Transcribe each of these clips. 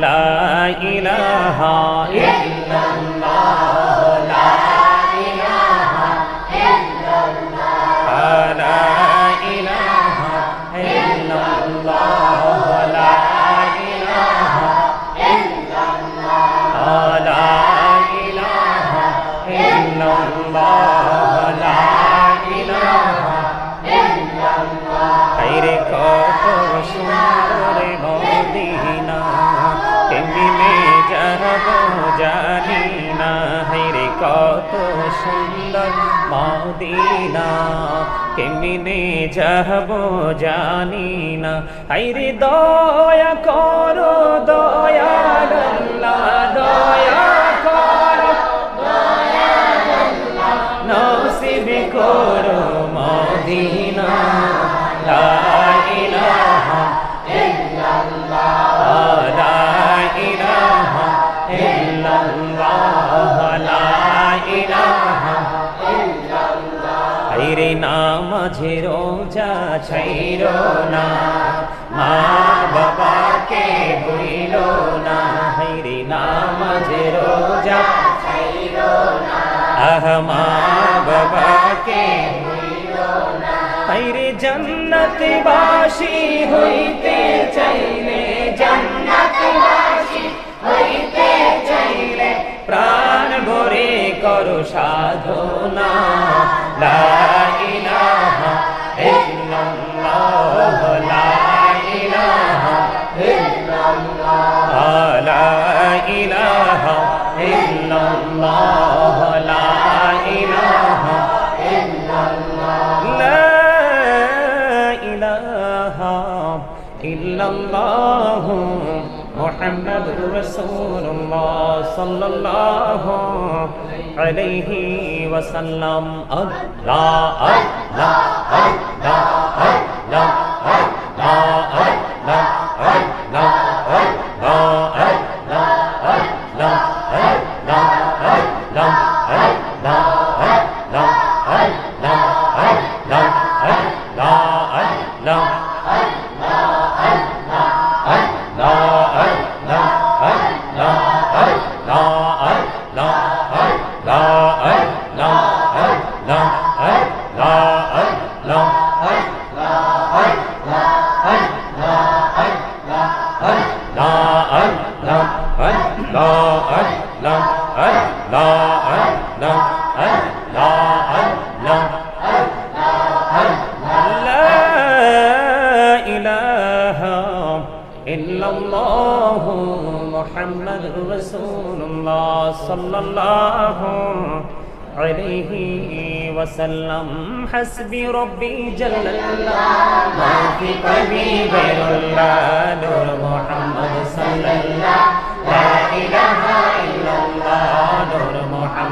لا إله কেমনে যাব জানি না, হেরে কত সুন্দর মদিনা। কেমনে যাব জানি না। হাইরে দয়া করো, দয়া দয়া করো নসিব করো মদিনা। ছাইর না, মা বাবাকে ভুইল না হাইরে নামাজে রোজা ছাইর না আহ, মা বাবাকে হাইরে জন্নত বাসি হইতে চাইলে, জন্নত বাসি হইতে চাইলে প্রাণ ভরে করো সাধনা। লা ইল্লাল্লাহু মুহাম্মাদুর রাসূলুল্লাহ সাল্লাল্লাহু আলাইহি ওয়াসাল্লাম। আল্লাহ আল্লাহ আল্লাহ আল্লাহ। لا إله إلا الله محمد رسول الله صلى الله عليه وسلم حسبي ربي جل الله ما في قلبي غير الله نور محمد صلى الله لا إله إلا الله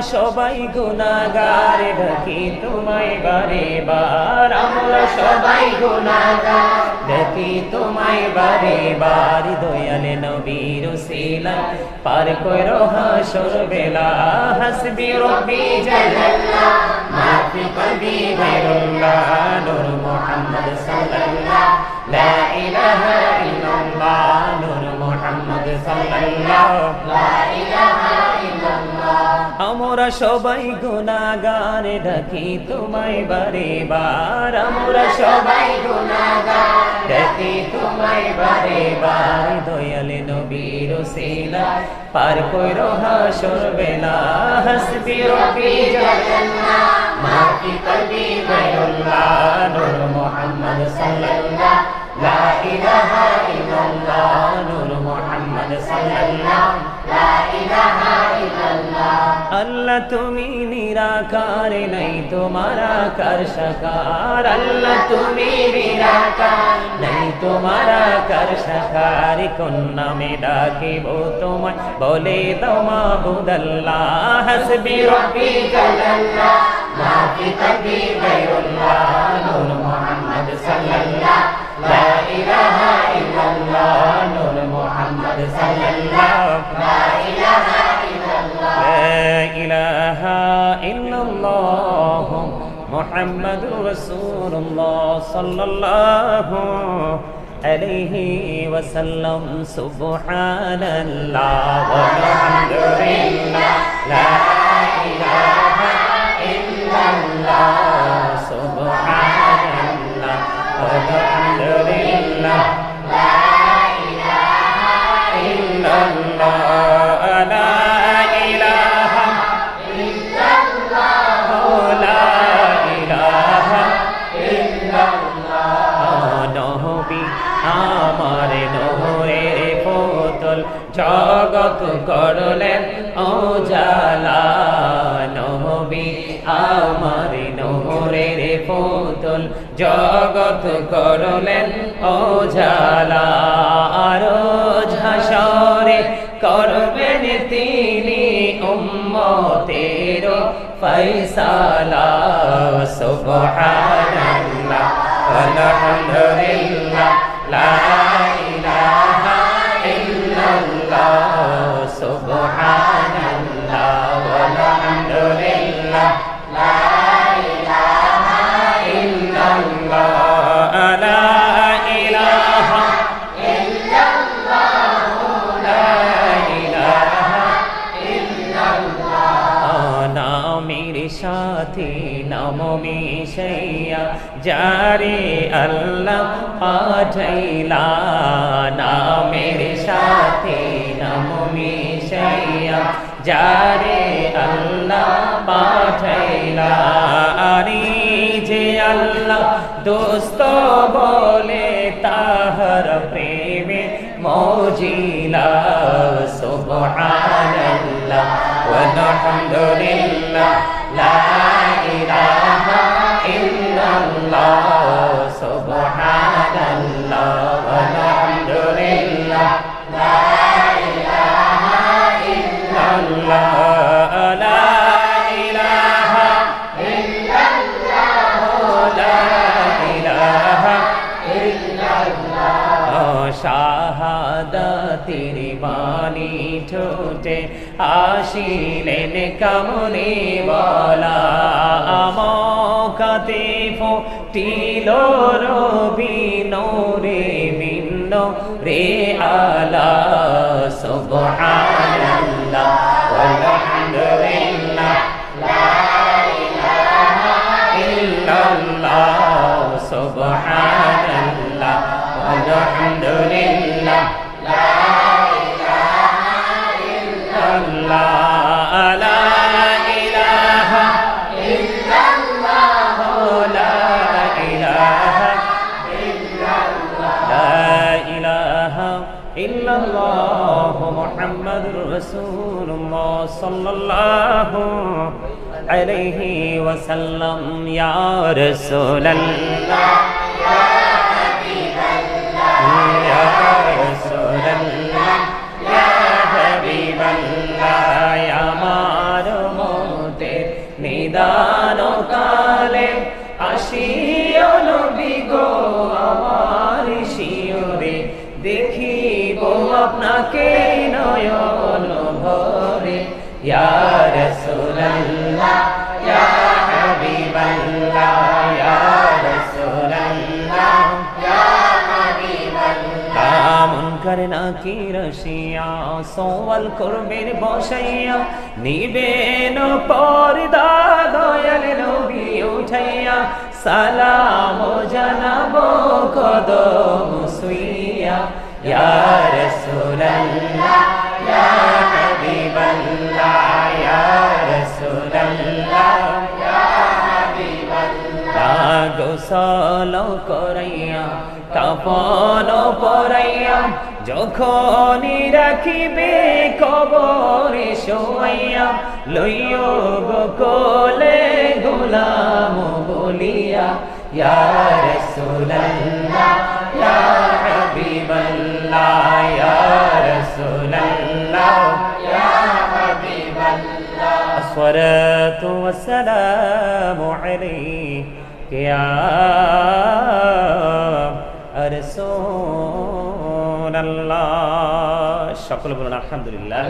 সবাই গুনাহগার ডাকি তোমায় বারে বার। আমরা সবাই গুনাহগার ডাকি তোমায় বারে বার। দয়ালে নবীর সিলা পার কইরো হাসর বেলা। হাসবি রব্বি জাল্লাল্লাহ মা ফি কলবি গায়রুল্লাহ নূর মুহাম্মদ সাল্লাল্লাহ, লা ইলাহা ইল্লাল্লাহ, নূর মুহাম্মদ সাল্লাল্লাহ, লা ইলাহা আমরা সবাই গুনাহগার ডাকি তোমায় বারে বার। আমরা সবাই গুনাহগার ডাকি তোমায় বারে বার। দয়ালে নবীর সিলা পার কইরো হাসর বেলা। হাসবি রব্বি জাল্লাল্লাহ মা ফি কলবি গায়রুল্লাহ নূর মুহাম্মদ সাল্লাল্লাহ লা ইলাহা আল্লাহ তুমি নিরাকার, নাই তোমার আকার সাকার। আল্লাহ তুমি নিরাকার, নাই তোমার আকার সাকার। কোন নামে ডাকিব তোমায়, বলে দাও মাবুদাল্লাহ। হাসবি রব্বি জাল্লাল্লাহ মা ফি কলবি গায়রুল্লাহ, নূর মুহাম্মদ সাল্লাল্লাহ। লা ইলাহা محمد رسول الله صلى الله عليه وسلم. سبحان الله والحمد لله. আমার নহরের পুতুল জগৎ করলেন ও জালা নবী। আমার নহরের পুতুল জগৎ করলেন ও জালা আরও ঝাসরে করবেন তিনি উম্মতের ফৈসালা সুবহানাল্লাহ, আলহামদুলিল্লাহ। সুবহানাল্লাহ আলহামদুলিল্লাহ লা ইলাহা ইল্লাল্লাহ লা ইলাহা নামের সাথে নাম মিশাইয়া যারে আল্লাহ পাঠাইলা নামের সাথে মিশাইয়া যারে আল্লাহ পাঠাইলা। আরি যে আল্লাহ দোস্ত বলে তাহার প্রেমে মজিলা। সুবহানাল্লাহ ওয়া আলহামদুলিল্লাহ লা ইলাহা ইল্লাল্লাহ, সুবহানাল্লাহ। আসিলেন কামনে বলা। আমকাতে ফুটিল রবি নোরে ভিন্ন রে আলা। সুবহানাল্লাহ walhamdulillah إلا الله محمد رسول الله صلى الله عليه وسلم يا رسول الله. ইয়া রাসূলুল্লাহ ইয়া হাবিবাল্লাহ ইয়া রাসূলুল্লাহ ইয়া কামন করে না কি রসিয়া সোয়াল করবেন বসাইয়া নিবেন পর্দা দয়াল নবী উঠাইয়া সালাম জানাব কদম সুইয়া। ইয়া রাসূলুল্লাহ গোসল করাইয়া কাপন পরাইয়া, যখনই রাখিবে কবরে শোয়াইয়া লইয় গোকলে গোলাম বলিয়া ইয়ার সুলল্লা ইয়ার হাবিবাল্লা ইয়ার সুলল্লা ইয়ার হাবিবাল্লা আসসালাতু ওয়াসসালামু আলাইহি क्या। রসুল্লাহ সকল বলুন আলহামদুলিল্লাহ